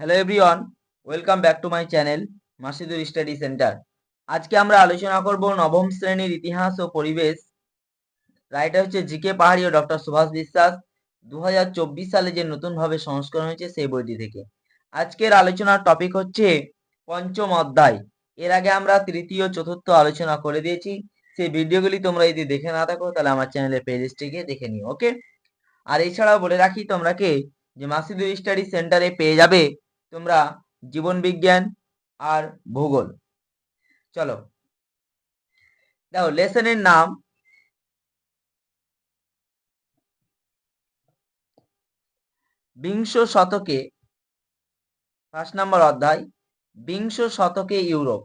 Hello everyone welcome back to my channel Masidur study centre আজকে আমরা আলোচনা করব নবম শ্রেণির ইতিহাস ও পরিবেশ। রাইটার হচ্ছে জিকে পাহাড়ি ও ডক্টর সুভাষ বিশ্বাস। দু হাজার চব্বিশ সালে যে নতুনভাবে সংস্করণ হয়েছে সেই বইটি থেকে। আজকের আলোচনার টপিক হচ্ছে পঞ্চম অধ্যায়। এর আগে আমরা তৃতীয়, চতুর্থ আলোচনা করে দিয়েছি। সেই ভিডিওগুলি তোমরা যদি দেখে না থাকো, তাহলে আমার চ্যানেলের প্লেলিস্টে দেখে নিও ওকে আর এছাড়াও বলে রাখি তোমরা কে যে মাসিদুর স্টাডি সেন্টারে পেয়ে যাবে তোমরা জীবন বিজ্ঞান আর ভূগোল। চলো। দেখো লেসনের নাম বিংশ শতকে ফার্স্ট নাম্বার অধ্যায়, বিংশ শতকে Europe.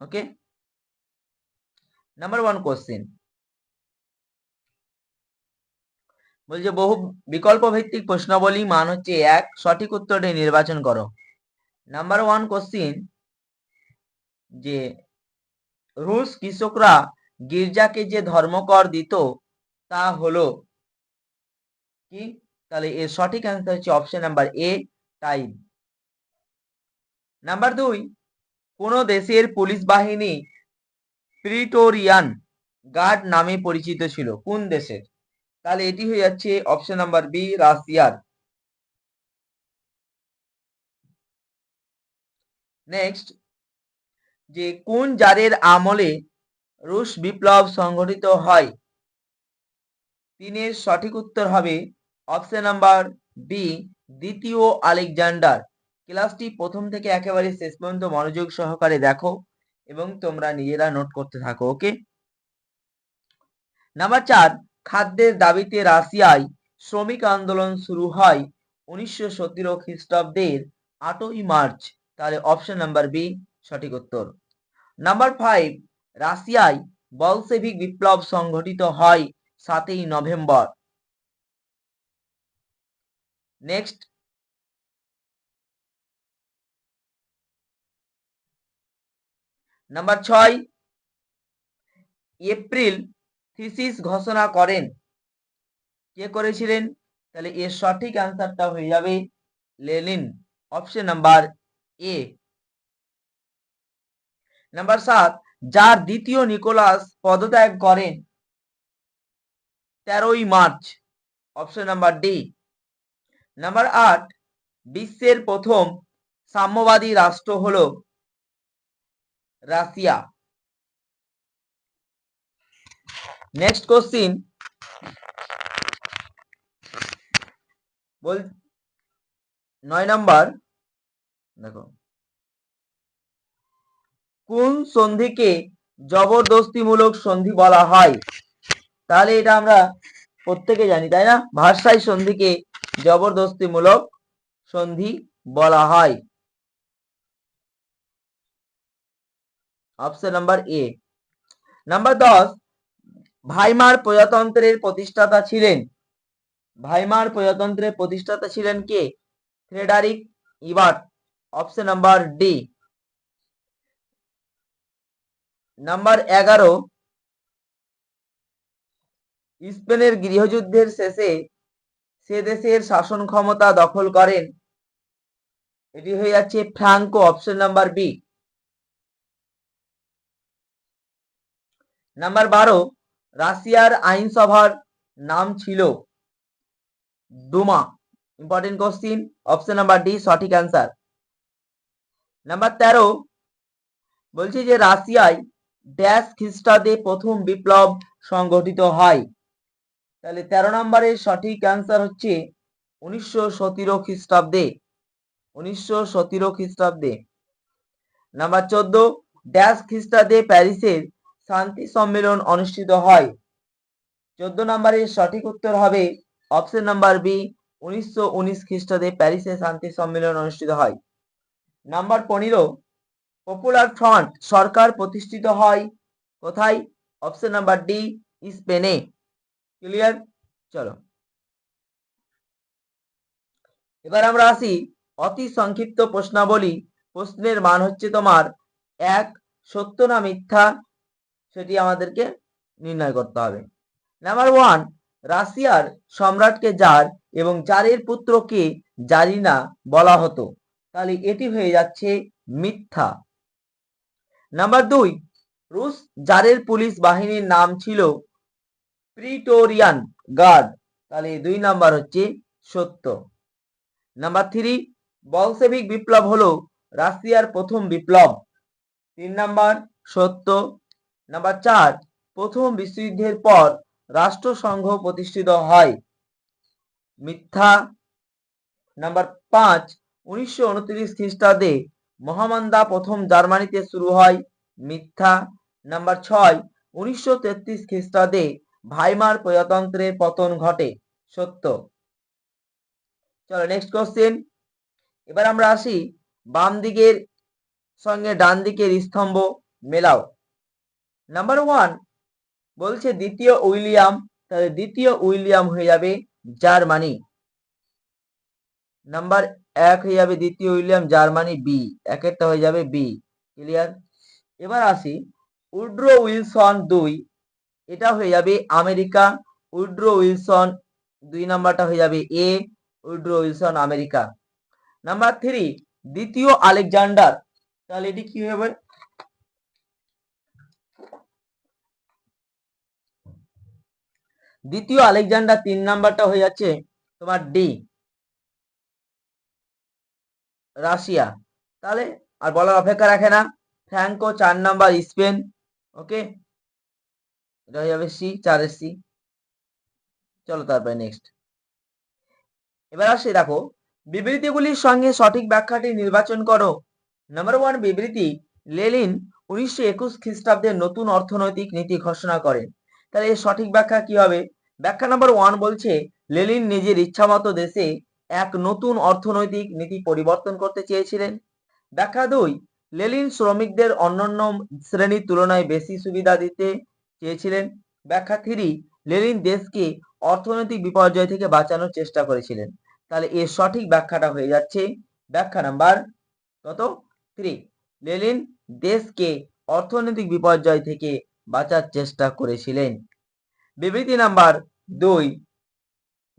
Okay number one question বলছে, বহু বিকল্প ভিত্তিক প্রশ্নাবলী মান হচ্ছে এক, সঠিক উত্তরটি নির্বাচন করো। নাম্বার ওয়ান কোশ্চিন যে রুশ কৃষকরা গির্জাকে যে ধর্মকর দিত, তা হলো কি? তাহলে এর সঠিক অ্যান্সার হচ্ছে option number A time. Number দুই, কোন দেশের পুলিশ বাহিনী প্রিটোরিয়ান গার্ড নামে পরিচিত ছিল? কোন দেশের? তাহলে এটি হয়ে যাচ্ছে অপশন নাম্বার বি রাশিয়ার নেক্সট যে কোন জারের আমলে রুশ বিপ্লব সংঘটিত হয়? তিনের সঠিক উত্তর হবে অপশন নাম্বার বি দ্বিতীয় আলেকজান্ডার। ক্লাসটি প্রথম থেকে একেবারে শেষ পর্যন্ত মনোযোগ সহকারে দেখো এবং তোমরা নিজেরা নোট করতে থাকো ওকে নাম্বার চার খাদ্যের দাবিতে রাশিয়ায় শ্রমিক আন্দোলন শুরু হয় উনিশশো সতেরো খ্রিস্টাব্দের আটই মার্চ। তাহলে অপশন নাম্বার বি সঠিক উত্তর। নাম্বার ফাইভ রাশিয়ায় বলসেভিক বিপ্লব সংঘটিত হয় সাতই নভেম্বর। নেক্সট নাম্বার ছয়, এপ্রিল থিসিস ঘোষণা করেন। কে করেছিলেন? তাহলে এর সঠিক অ্যান্সারটা হয়ে যাবে Lenin. Option number A number সাত, যার দ্বিতীয় নিকোলাস পদত্যাগ করেন তেরোই March. Option number D number আট, বিশ্বের প্রথম সাম্যবাদী রাষ্ট্র হল রাশিয়া। নেক্সট কোশ্চিন বল নয় নাম্বার। দেখো। কোন সন্ধিকে জবরদস্তিমূলক সন্ধি বলা হয়? তাহলে এটা আমরা প্রত্যেকে জানি, তাই না? ভাষায় সন্ধিকে জবরদস্তিমূলক সন্ধি বলা হয়। Option number A. নাম্বার দশ। ভাইমার প্রজাতন্ত্রের প্রতিষ্ঠাতা ছিলেন। ভাইমার প্রজাতন্ত্রের প্রতিষ্ঠাতা ছিলেন কে? Frederick Ebert, option number D. Number এগারো, স্পেনের গৃহযুদ্ধের শেষে সে দেশের শাসন ক্ষমতা দখল করেন। এটি হয়ে যাচ্ছে Franco, option number B. Number বারো রাশিয়ার আইনসভার নাম ছিল Duma. Important question option number D সঠিক অ্যান্সার নাম্বার তেরো, বলছি যে রাশিয়ায় ড্যাশ খ্রিস্টাব্দে প্রথম বিপ্লব সংগঠিত হয়। তাহলে তেরো নম্বরের সঠিক অ্যান্সার হচ্ছে উনিশশো সতেরো খ্রিস্টাব্দে। উনিশশো সতেরো খ্রিস্টাব্দে। নাম্বার চোদ্দ, ড্যাশ খ্রিস্টাব্দে প্যারিসের শান্তি সম্মেলন অনুষ্ঠিত হয়। চোদ্দ নম্বরের সঠিক উত্তর হবে অপশন নাম্বার বি উনিশশো উনিশ খ্রিস্টাব্দে প্যারিসে শান্তি সম্মেলন অনুষ্ঠিত হয়। নাম্বার পনেরো পপুলার ফ্রন্ট সরকার প্রতিষ্ঠিত হয় কোথায়? অপশন নাম্বার ডি স্পেনে। ক্লিয়ার চলো। এবার আমরা আসি অতি সংক্ষিপ্ত প্রশ্নাবলী। প্রশ্নের মান হচ্ছে তোমার এক, সত্য না মিথ্যা? সেটি আমাদেরকে নির্ণয় করতে হবে। নাম্বার ওয়ান রাশিয়ার সম্রাটকে জার এবং জারের পুত্রকে জারিনা বলা হতো। তাহলে এটি হয়ে যাচ্ছে মিথ্যা। নাম্বার দুই, রুশ জারের পুলিশ বাহিনীর নাম ছিল প্রিটোরিয়ান গার্ড। তাহলে দুই নাম্বার হচ্ছে সত্য। নাম্বার থ্রি বলসেভিক বিপ্লব হলো রাশিয়ার প্রথম বিপ্লব। তিন নাম্বার, সত্য। নাম্বার চার, প্রথম বিশ্বযুদ্ধের পর রাষ্ট্রসংঘ প্রতিষ্ঠিত হয়। মিথ্যা। নাম্বার পাঁচ, উনিশশো উনত্রিশ খ্রিস্টাব্দে মহামন্দা প্রথম জার্মানিতে শুরু হয় মিথ্যা। নাম্বার ছয়, উনিশশো তেত্রিশ খ্রিস্টাব্দে ভাইমার প্রজাতন্ত্রের পতন ঘটে, সত্য। চলো নেক্সট কোশ্চেন এবার আমরা আসি বাম দিকের সঙ্গে ডান দিকের স্তম্ভ, মেলাও। নাম্বার ওয়ান বলছে দ্বিতীয় উইলিয়াম, তাহলে দ্বিতীয় উইলিয়াম হয়ে যাবে জার্মানি। নাম্বার এক হয়ে যাবে দ্বিতীয় উইলিয়াম, জার্মানি বি একেরটা হয়ে যাবে বি ক্লিয়ার এবার আসি, উড্রো উইলসন দুই, এটা হয়ে যাবে আমেরিকা, উড্রো উইলসন দুই নাম্বারটা হয়ে যাবে A Woodrow Wilson America. Number three দ্বিতীয় আলেকজান্ডার, তাহলে এটি কি হবে দ্বিতীয় আলেকজান্ডার তিন নাম্বারটা হয়ে যাচ্ছে তোমার ডি। রাশিয়া। তাহলে আর বলার অপেক্ষা রাখে না। ফ্র্যাঙ্কো চার নাম্বার স্পেন। ওকে? এটা হয়ে যাবে সি চারের সি। চলো তারপরে নেক্সট। এবার আসে, দেখো, বিবৃতিগুলির সঙ্গে সঠিক ব্যাখ্যাটি নির্বাচন করো। নাম্বার ওয়ান বিবৃতি লেলিন উনিশশো একুশ খ্রিস্টাব্দে নতুন অর্থনৈতিক নীতি ঘোষণা করেন। তাহলে এর সঠিক ব্যাখ্যা কি হবে? ব্যাখ্যা নাম্বার ওয়ান বলছে লেলিন নিজের ইচ্ছামতো দেশে এক নতুন অর্থনৈতিক নীতি পরিবর্তন করতে চেয়েছিলেন। ব্যাখ্যা দুই লেলিন শ্রমিকদের অন্যান্য শ্রেণির তুলনায় বেশি সুবিধা দিতে চেয়েছিলেন। ব্যাখ্যা থ্রি লেলিন দেশকে অর্থনৈতিক বিপর্যয় থেকে বাঁচানোর চেষ্টা করেছিলেন। তাহলে এর সঠিক ব্যাখ্যাটা হয়ে যাচ্ছে ব্যাখ্যা নাম্বার কত? থ্রি লেলিন দেশকে অর্থনৈতিক বিপর্যয় থেকে বাঁচার চেষ্টা করেছিলেন। বিবৃতি নাম্বার দুই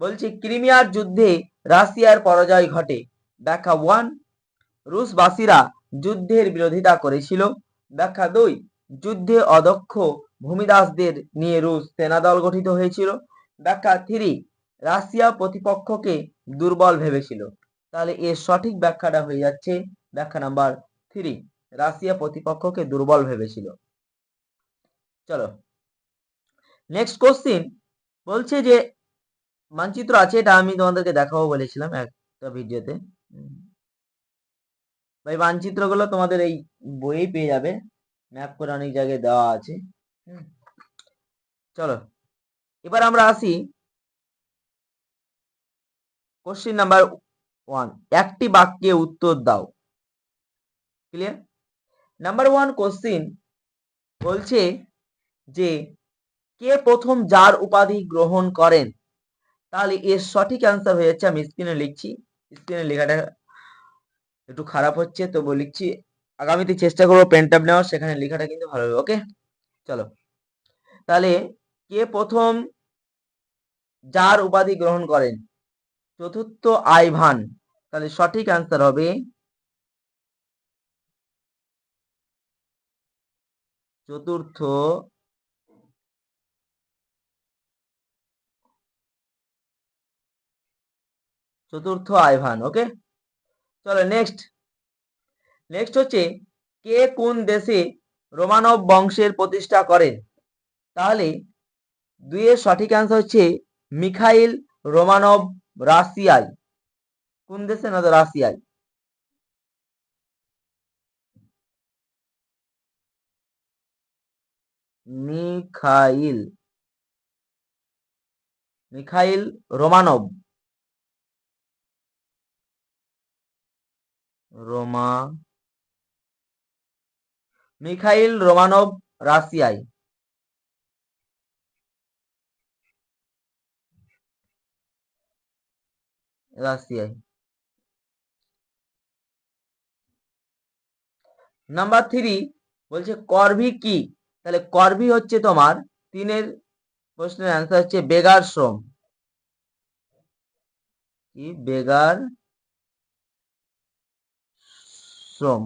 বলছি, ক্রিমিয়ার যুদ্ধে রাশিয়ার পরাজয় ঘটে। ব্যাখ্যা ওয়ান, রুশবাসীরা যুদ্ধের বিরোধিতা করেছিল। ব্যাখ্যা দুই, যুদ্ধে অদক্ষ ভূমিদাসদের নিয়ে রুশ সেনাদল গঠিত হয়েছিল। ব্যাখ্যা থ্রি, রাশিয়া প্রতিপক্ষকে দুর্বল ভেবেছিল। তাহলে এর সঠিক ব্যাখ্যাটা হয়ে যাচ্ছে ব্যাখ্যা নাম্বার থ্রি, রাশিয়া প্রতিপক্ষকে দুর্বল ভেবেছিল। চলো। নেক্সট কোশ্চিন বলছে যে, মানচিত্র আছে এটা আমি তোমাদেরকে দেখাবো বলেছিলাম একটা ভিডিওতে। ভাই, মানচিত্রগুলো তোমাদের এই বইয়ে পেয়ে যাবে। ম্যাপ করে অনেক জায়গায় দেওয়া আছে। চলো। এবার আমরা আসি কোশ্চিন নাম্বার ওয়ান একটি বাক্যে উত্তর দাও। ক্লিয়ার নাম্বার ওয়ান কোশ্চিন বলছে যে কে প্রথম যার উপাধি গ্রহণ করেন? তাহলে এর সঠিক অ্যান্সার হয়ে যাচ্ছে, আমি স্ক্রিনে লিখছি। স্ক্রিনে লেখাটা একটু খারাপ হচ্ছে, তো লিখছি। আগামীতে চেষ্টা করব পেন ট্যাব নেওয়ার, সেখানে লেখাটা কিন্তু ভালো হবে ওকে চলো। তাহলে কে প্রথম যার উপাধি গ্রহণ করেন? চতুর্থ আইভান। তাহলে সঠিক অ্যান্সার হবে চতুর্থ চতুর্থ আইভান ওকে চলো নেক্সট নেক্সট হচ্ছে কে কোন দেশে রোমানব বংশের প্রতিষ্ঠা করেন তাহলে দুইয়ের সঠিক অ্যান্সার হচ্ছে মিখাইল রোমানব রাশিয়ায় কোন দেশে না তো রাশিয়ায় Mikhail. Mikhail Romanov. Roma, Mikhail Romanov রাশিয়ায় রাশিয়ায় নাম্বার থ্রি বলছে, করভি কি? তাহলে করভি হচ্ছে তোমার তিনের প্রশ্নের অ্যান্সার হচ্ছে বেগার শ্রম। কি? বেগার শ্রম।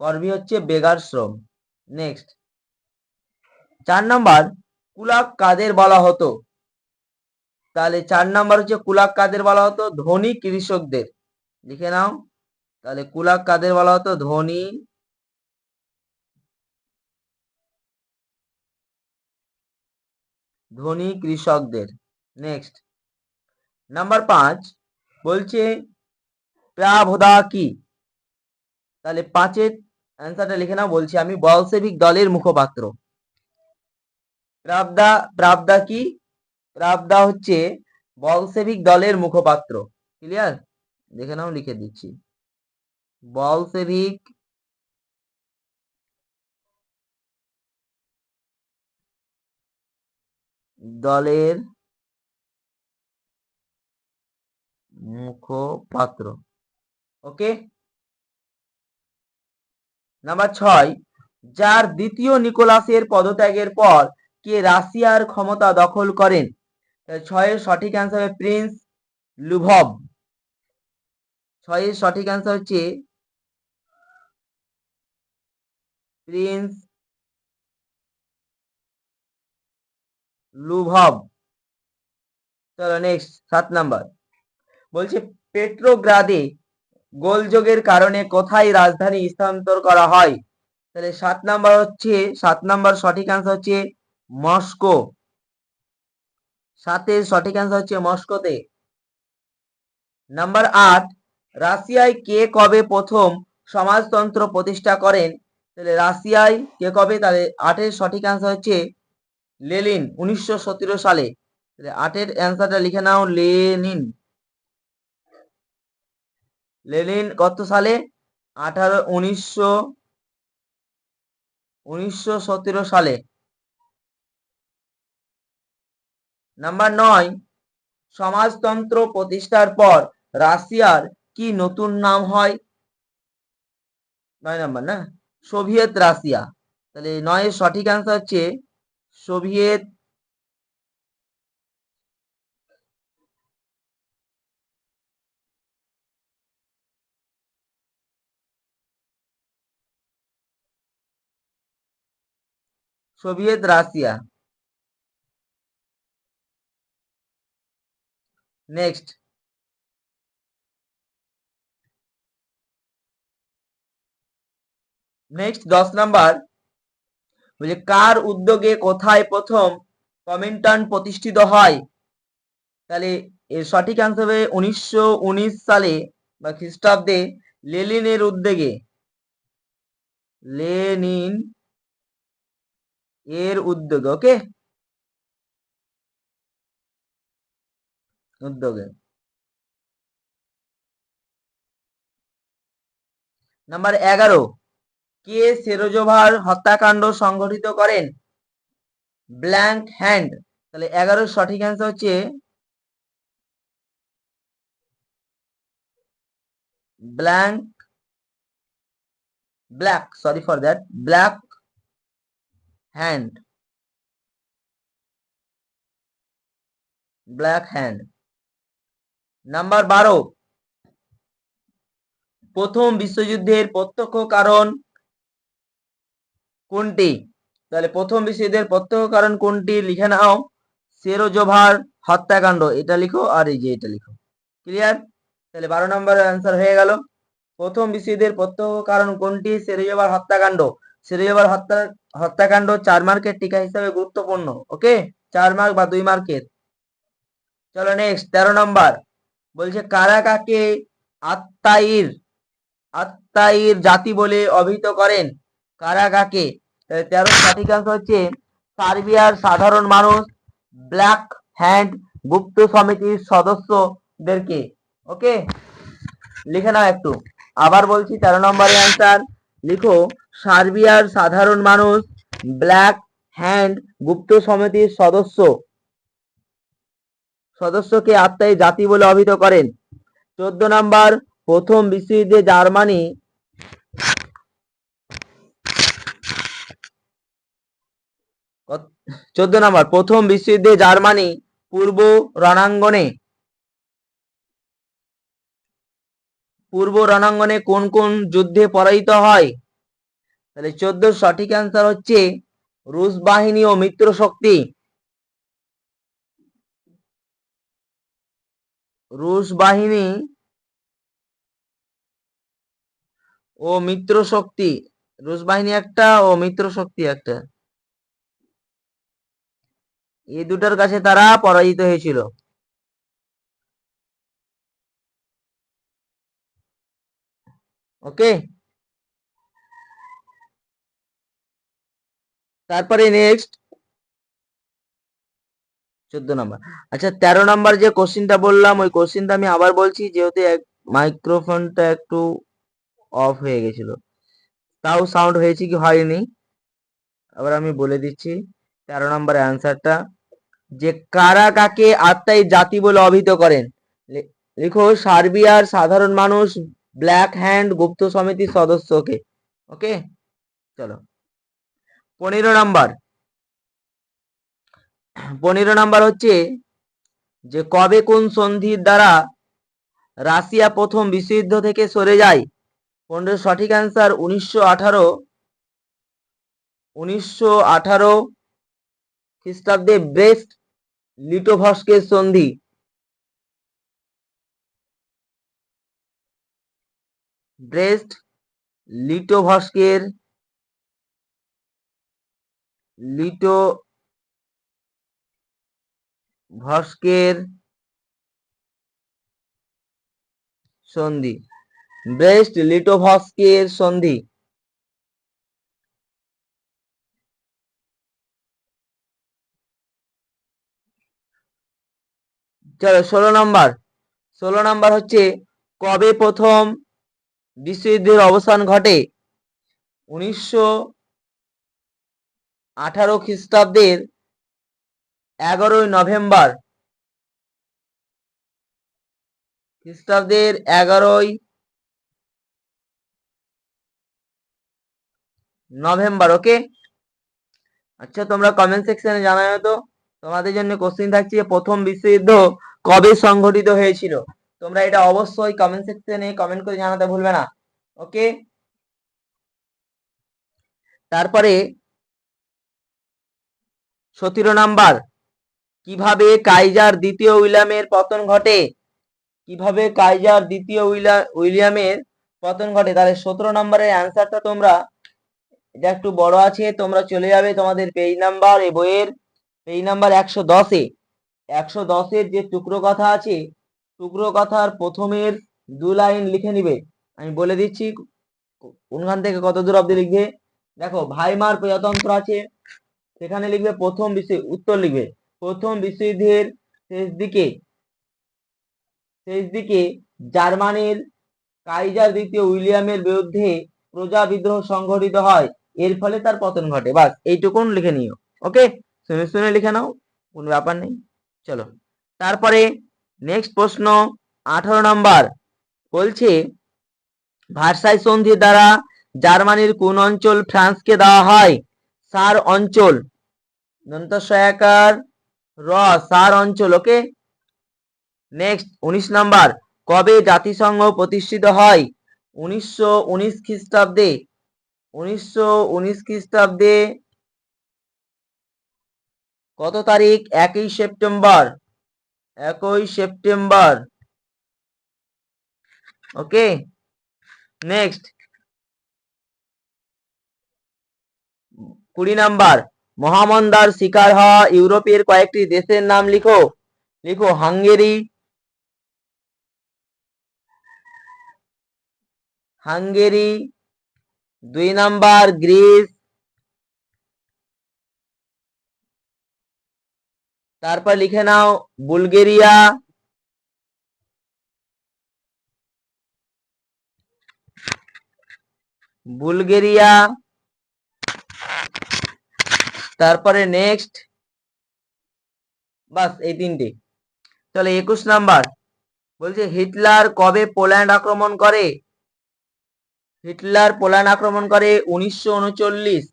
কর্মী হচ্ছে বেগার শ্রম। নেক্সট চার নাম্বার, কুলাক কাদের বলা হতো? তাহলে চার নাম্বার হচ্ছে কুলাক কাদের বলা হতো? ধনী কৃষকদের। লিখে নাও। তাহলে কুলাক কাদের বলা হতো? ধনী ধনী কৃষকদের। নেক্সট নাম্বার পাঁচ, বলছে প্রাভদা কি? তাহলে পাঁচের অ্যান্সারটা লিখে নাও, বলছি আমি বলসেবিক দলের মুখপাত্র। প্রাবদা প্রাবদা কি? প্রাবদা হচ্ছে বলসেবিক দলের মুখপাত্র। ক্লিয়ার দেখে নাও, লিখে দিচ্ছি। বলসেবিক দলের মুখপাত্র। ওকে নাম্বার ছয়, যার দ্বিতীয় নিকোলাসের পদত্যাগের পর কে রাশিয়ার ক্ষমতা দখল করেন? ছয়ের সঠিক অ্যান্সার হবে প্রিন্স লুভব। ছয়ের সঠিক অ্যান্সার হচ্ছে প্রিন্স লুভব। চলো নেক্সট সাত নাম্বার বলছে পেট্রোগ্রাদে গোলযোগের কারণে কোথায় রাজধানী স্থানান্তর করা হয়? তাহলে সাত নাম্বার হচ্ছে, সাত নাম্বার সঠিক অ্যান্সার হচ্ছে মস্কো। সাতের সঠিক অ্যান্সার হচ্ছে মস্কোতে। নাম্বার আট, রাশিয়ায় কে কবে প্রথম সমাজতন্ত্র প্রতিষ্ঠা করেন? তাহলে রাশিয়ায় কে কবে? তাহলে আটের সঠিক অ্যান্সার হচ্ছে লেলিন উনিশশো সতেরো সালে। তাহলে আটের অ্যান্সারটা লিখে নাও, লেনিন। লেনিন কত সালে? আঠারো, উনিশশো উনিশশো সতেরো সালে। নাম্বার নয়, সমাজতন্ত্র প্রতিষ্ঠার পর রাশিয়ার কি নতুন নাম হয়? নয় নাম্বার না, সোভিয়েত রাশিয়া। তাহলে নয়ের সঠিক অ্যান্সার হচ্ছে Soviet Soviet Russia next next দশ নাম্বার। বলছে কার উদ্যোগে কোথায় প্রথম কমিন্টার্ন প্রতিষ্ঠিত হয়? তাহলে এর সঠিক অ্যান্সার হবে উনিশশো উনিশ সালে বা খ্রিস্টাব্দে লেলিনের উদ্যোগে। লেনিন এর উদ্যোগে ওকে উদ্যোগে। নাম্বার এগারো। কে সেরোজোভার হত্যাকাণ্ড সংঘটিত করেন? ব্ল্যাঙ্ক হ্যান্ড তাহলে এগারোর সঠিক অ্যান্সার হচ্ছে blank black sorry for that black hand black hand number বারো. প্রথম বিশ্বযুদ্ধের প্রত্যক্ষ কারণ কোনটি? তাহলে প্রথম বিশ্বযুদ্ধের প্রত্যক্ষ কারণ কোনটি? লিখে নাও। সেরোজোভার হত্যাকাণ্ড। এটা লিখো আর এই যে এটা লিখো। ক্লিয়ার তাহলে বারো নম্বর অ্যান্সার হয়ে গেল। প্রথম বিশ্বযুদ্ধের প্রত্যক্ষ কারণ কোনটি? সেরোজোভার হত্যাকাণ্ড। সেরোজোভার হত্যা হত্যাকাণ্ড চার মার্কের টিকা হিসাবে গুরুত্বপূর্ণ ওকে চার মার্ক বা দুই মার্কের। চলো নেক্সট তেরো নম্বর। বলছে, কারা কাকে আত্মাইর আত্মাইর জাতি বলে অভিহিত করেন? কারা কাকে? তেরো সঠিক অ্যান্সার হচ্ছে সার্বিয়ার সাধারণ মানুষ, ব্ল্যাক হ্যান্ড গুপ্ত সমিতির সদস্যদেরকে ওকে লিখে নাও একটু। আবার বলছি, তেরো নম্বরের অ্যান্সার লিখো। সার্বিয়ার সাধারণ মানুষ, ব্ল্যাক হ্যান্ড গুপ্ত সমিতির সদস্য। সদস্যকে আত্মায় জাতি বলে অভিহিত করেন। চোদ্দ নাম্বার, প্রথম বিশ্বযুদ্ধে জার্মানি চোদ্দ নাম্বার, প্রথম বিশ্বযুদ্ধে জার্মানি পূর্ব রণাঙ্গনে পূর্ব রণাঙ্গনে কোন কোন যুদ্ধে পরাজিত হয়? তাহলে চোদ্দ সঠিক অ্যান্সার হচ্ছে রুশ বাহিনী ও মিত্র শক্তি। রুশ বাহিনী ও মিত্র শক্তি, রুশ বাহিনী একটা ও মিত্র শক্তি একটা। এই দুটার কাছে তারা পরাজিত হয়েছিল। ওকে তারপরে নেক্সট চোদ্দ নম্বর আচ্ছা তেরো নাম্বার যে কোশ্চিনটা বললাম, ওই কোশ্চিনটা আমি আবার বলছি, যেহেতু মাইক্রোফোনটা একটু অফ হয়ে গেছিল। তাও সাউন্ড হয়েছে কি হয়নি? আবার আমি বলে দিচ্ছি, তেরো নম্বর অ্যান্সারটা যে কারা কাকে আত্মাই জাতি বলে অভিহিত করেন? লেখো, সার্বিয়ার সাধারণ মানুষ, ব্ল্যাক হ্যান্ড গুপ্ত সমিতির সদস্যকে। ওকে? চলো। পনেরো নাম্বার। পনেরো নাম্বার হচ্ছে যে কবে কোন সন্ধির দ্বারা রাশিয়া প্রথম বিশ্বযুদ্ধ থেকে সরে যায়? পনেরো সঠিক অ্যান্সার উনিশশো আঠারো। উনিশশো আঠারো খ্রিস্টাব্দে ব্রেস্ট লিটোভস্কের সন্ধি। ব্রেস্ট লিটোভস্কের লিটো ভস্কের সন্ধি। ব্রেস্ট লিটোভস্কের সন্ধি। চলো, ষোলো নম্বর। ষোলো নম্বর হচ্ছে, কবে প্রথম বিশ্বযুদ্ধের অবসান ঘটে? উনিশশো আঠারো খ্রিস্টাব্দের এগারোই নভেম্বর। খ্রিস্টাব্দের এগারোই নভেম্বর ওকে আচ্ছা তোমরা কমেন্ট সেকশনে জানাও তো। তোমাদের জন্য কোশ্চিন থাকছে যে প্রথম বিশ্বযুদ্ধ কবে সংঘটিত হয়েছিল? তোমরা এটা অবশ্যই কমেন্ট সেকশনে কমেন্ট করে জানাতে ভুলবে না ওকে তারপরে সতেরো নাম্বার। কীভাবে কাইজার দ্বিতীয় উইলিয়ামের পতন ঘটে? কীভাবে কাইজার দ্বিতীয় উইলা- উইলিয়ামের পতন ঘটে? তাহলে সতেরো নম্বরের অ্যান্সারটা তোমরা, এটা একটু বড় আছে, তোমরা চলে যাবে তোমাদের পেজ নাম্বার এ, বইয়ের পেজ নাম্বার একশো দশে একশো দশের যে টুকরো কথা আছে, টুকরো কথার প্রথমের দু লাইন লিখে নিবে। আমি বলে দিচ্ছি, কোনখান থেকে কত দূর অব্দি লিখবে? দেখো, ভাইমার প্রজাতন্ত্র আছে সেখানে লিখবে প্রথম বিশ্ব উত্তর লিখবে। প্রথম বিশ্বযুদ্ধের শেষ দিকে শেষ দিকে জার্মানির কাইজার দ্বিতীয় উইলিয়ামের বিরুদ্ধে প্রজা বিদ্রোহ সংঘটিত হয়। এর ফলে তার পতন ঘটে। বাস, এইটুকুন লিখে নিও, ওকে? শুনে শুনে লিখে নাও, কোনো ব্যাপার নেই। চলো। তারপরে নেক্সট প্রশ্ন, আঠারো নম্বর। বলছে, ভার্সাই সন্ধি দ্বারা জার্মানির কোন অঞ্চল ফ্রান্সকে দেওয়া হয়? সার অঞ্চল। দন্ত সহায়কার র, সার অঞ্চল, ওকে? নেক্সট উনিশ নাম্বার, কবে জাতিসংঘ প্রতিষ্ঠিত হয়? উনিশশো উনিশ খ্রিস্টাব্দে। উনিশশো উনিশ খ্রিস্টাব্দে কত তারিখ? একই সেপ্টেম্বর। একই সেপ্টেম্বর। ওকে? নেক্সট কুড়ি নাম্বার মহামন্দার শিকার হওয়া ইউরোপের কয়েকটি দেশের নাম লিখো। লিখো হাঙ্গেরি হাঙ্গেরি, দুই নাম্বার গ্রিস, তারপর লিখে নাও বুলগেরিয়া বুলগেরিয়া তারপরে নেক্সট বাস এই তিনটে। তাহলে একুশ নাম্বার, বলছে হিটলার কবে পোল্যান্ড আক্রমণ করে? হিটলার পোল্যান্ড আক্রমণ করে উনিশশো উনচল্লিশ।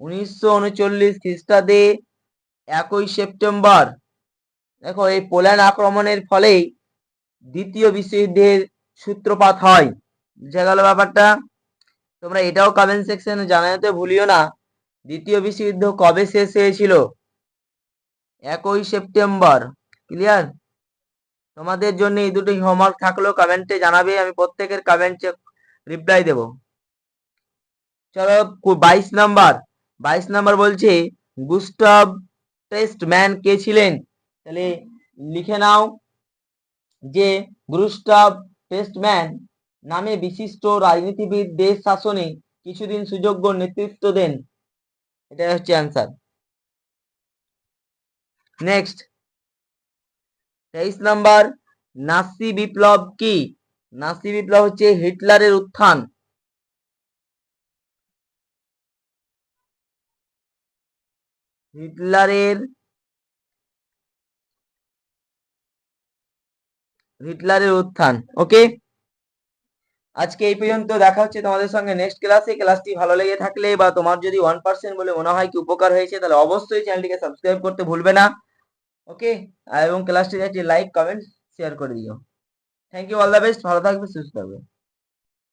উনিশশো উনচল্লিশ খ্রিস্টাব্দে একই সেপ্টেম্বর। দেখো, এই পোল্যান্ড আক্রমণের ফলেই দ্বিতীয় বিশ্বযুদ্ধের সূত্রপাত হয়। বুঝে গেল ব্যাপারটা? তোমরা এটাও কমেন্ট সেকশনে জানাতে ভুলিও না। দ্বিতীয় বিশ্বযুদ্ধ কবে শেষ হয়েছিল? একই সেপ্টেম্বর। ক্লিয়ার? তোমাদের জন্য এই দুটি হোমওয়ার্ক থাকল কমেন্টে জানাবে, আমি প্রত্যেকের কমেন্টে রিপ্লাই দেব। চলো বাইশ নাম্বার বাইশ নাম্বার বলছে, গুস্টাভ টেস্টম্যান কে ছিলেন? তাহলে লিখে নাও যে, গুস্টাভ টেস্টম্যান নামে বিশিষ্ট রাজনীতিবিদ দেশ শাসনে কিছুদিন সুযোগ্য নেতৃত্ব দেন। এটা হচ্ছে অ্যান্সার নেক্সট তেইশ নাম্বার নাসি বিপ্লব কি? নাসি বিপ্লব হচ্ছে হিটলারের উত্থান। হিটলারের হিটলারের উত্থান ওকে আজকে এই পর্যন্ত দেখা হচ্ছে তোমাদের সঙ্গে নেক্সট ক্লাসে ক্লাসটি ভালো লেগে থাকলে বা তোমার যদি ওয়ান পার্সেন্ট বলে মনে হয় কি উপকার হয়েছে, তাহলে অবশ্যই চ্যানেলটিকে সাবস্ক্রাইব করতে ভুলবে না। ওকে এবং ক্লাসটি লাইক কমেন্ট শেয়ার করে দিও। Thank you all the best ভালো থাকবে, সুস্থ থাকবে।